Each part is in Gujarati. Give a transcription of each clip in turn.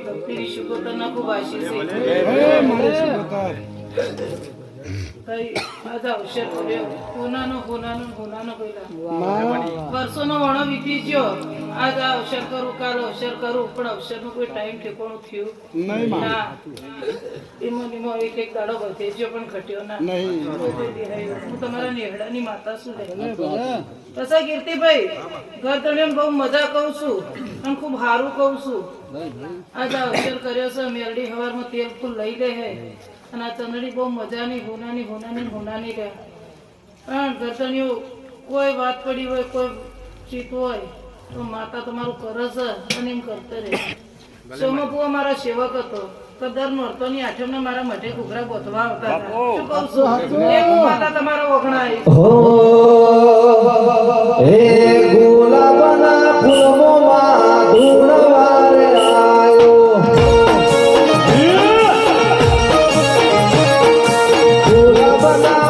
ભક્તિની શુકોતરના ખૂબ આશીષ ભાઈ આજ અવસર કર્યો હોનાનો હોનાનો હોનાનો પહેલા. વર્ષોનો વણો વીતી ગયો. આજ આ અવસર કરું કાલ અવસર કરું પણ અવસરનું કોઈ ટાઈમ ઠેકાણું થયું ના ને. એમાં એક એક દાડો વધે ગયો પણ ઘટ્યો ના. બધે. હું તમારા નેહડાની માતા લે પછી કીર્તિભાઈ ઘર તમે બહુ મજા કહું છું અને ખૂબ સારું કહું છું. આજ આ અવસર કર્યો છે મેરડી હવારમાં તેલ ફૂલ લઈ લે હે. અને આ ચંદડી બહુ મજાની હોનાની હોનાની હોનાની રહે પણ ગરદણીઓ કોઈ વાત પડી હોય કોઈ ચીત હોય તો માતા તમારું કરે છે અને એમ કરતા રહે. સોમપુઆ મારો સેવક હતો તો દર નોરતોની આઠમને મારા મઢે ઘૂઘરા ગોતવા આવતા હતા. શું કહું છું? માતા તમારા ઓગણાય. bye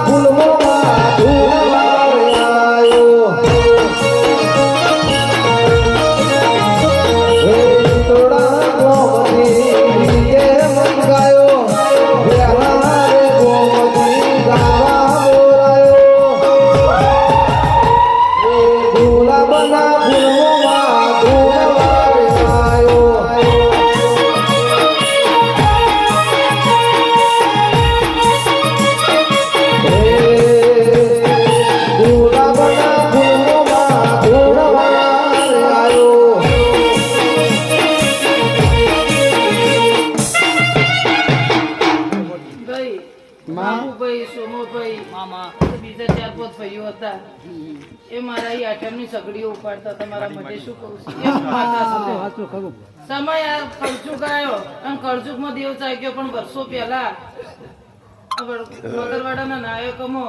બાબુભાઈ સોમોભાઈ મામા બીજા ચાર પાંચ ભાઈઓ હતા. એ મારા એ આઠમની સગડીઓ ઉપાડતા હતા. માટે શું કહું છું? માતા નો સમય આ આવ્યો. અને કળજુગમાં દેવ ચાગ્યો પણ વર્ષો પહેલા. મગરવાડાના નાયકોમો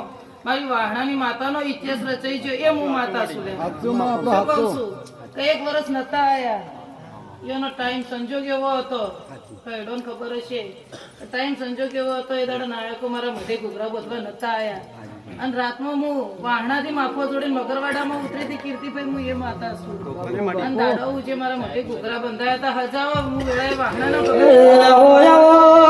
મારી વાહણાની માતાનો ઇતિહાસ રચાઈ ગયો. એ હું માતા છું કહું છું? એક વર્ષ નતા આયા. એનો ટાઈમ સંજોગ એવો હતો. કઈડોન ખબર હશે. ટાઈમ સંજોગ એવો હતો એ દાડો નાયકો મારા મધે ઘૂઘરા બધવા નતા આયા. અને રાતમાં હું વાહણાથી માફો જોડીને મગરવાડામાં ઉતરી હતી કીર્તિભાઈ હું એ માતા છું. અને દાડો જે મારા મધે ઘૂઘરા બંધાયા હતા હજાવા હું વેળાએ વાહણાના ઘૂઘરા આવો આવો.